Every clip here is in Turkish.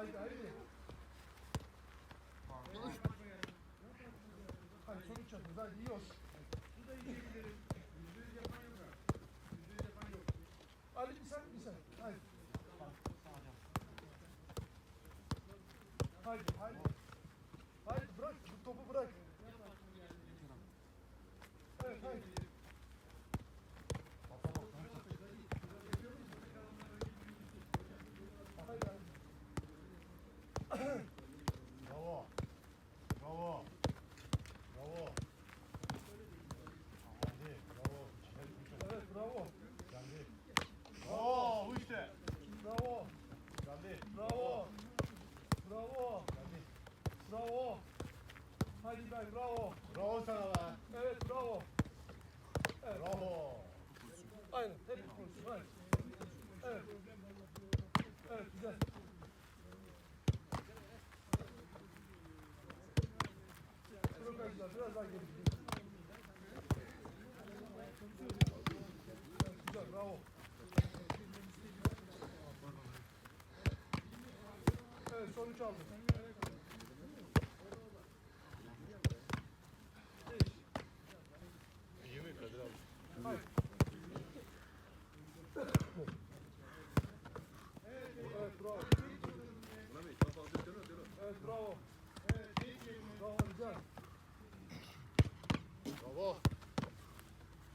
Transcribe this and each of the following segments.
haydi haydi. Hayır sonuç yapıyoruz. Haydi yiyoruz. Bu da yiyebiliriz. Yüzde yüz yapan yok ha. Yüzde yüz yapan yok. Ali'cim sen bir sen. Haydi. Haydi haydi. Aynen. Hep konuşun. Aynen. Evet. Evet güzel. Röportajlar biraz daha geri. Güzel bravo. Evet sonuç aldım.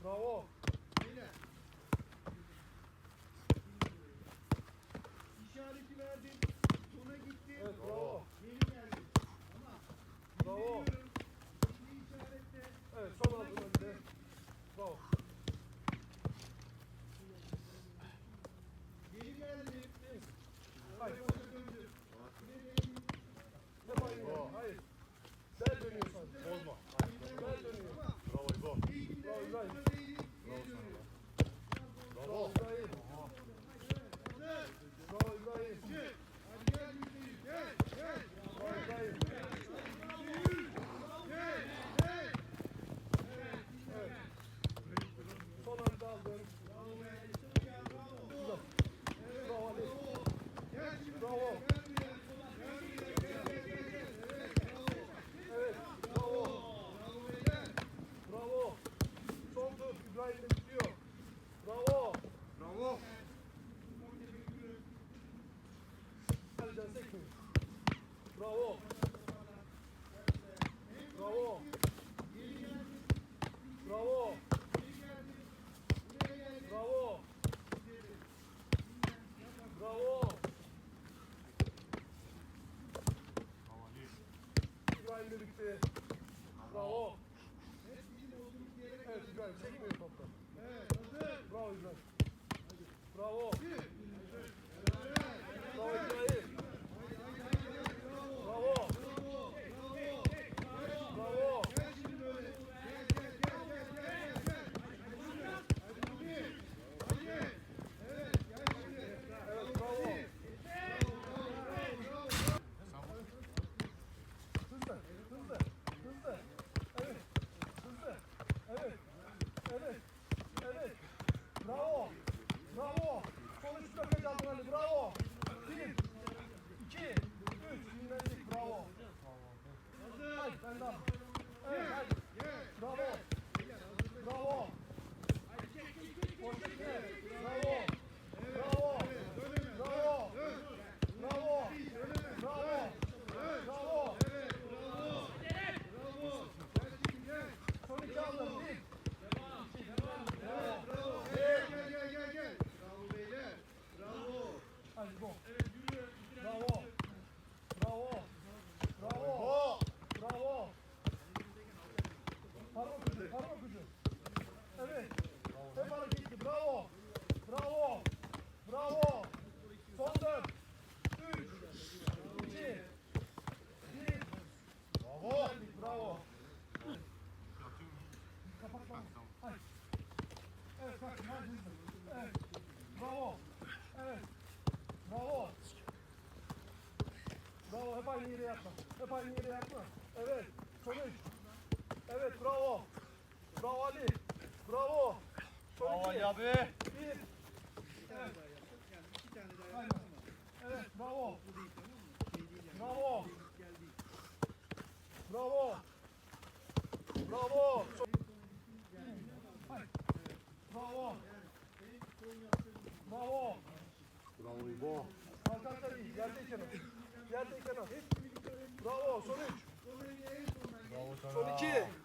Bravo. Beyler. İşareti verdim. Sona gittim. Evet, bravo. Geri geldim. Ama bravo. Şimdi işarette. Evet, son adımda. Bravo. İbrahim çekmiyor topla. Evet, Bravo İbrahim. Bravo. 감사합니다. 예, 예, 브라보. Oh, bravo. Kapat bak. Evet bak. Evet. Bravo. Evet. Bravo. Bravo. Hep aynı yere yapma. Hep aynı yere yapma. Evet. Konuş. Evet bravo. Bravo Ali. Bravo. Son bravo Ali abi. Bir. Evet. Yani iki tane daha Evet bravo. Bravo. Bravo. Bravo. Bravo. Bravo. Bravo İbo. Kalkan tabii. Yerdeyken o. Yerdeyken o. Bravo. Son 3. Bravo sana. Son 2.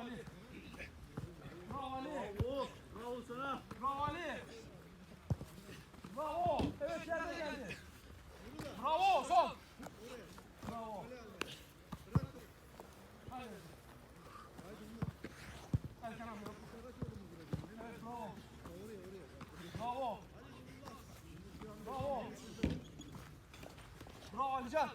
Ali. Bravo Ali. Bravo. Bravo sana. Bravo Ali. Bravo. Evet yerde geldi. Bravo son. Bravo. Hadi. Erkan abi. Evet bravo. Bravo. Bravo. Bravo Alican.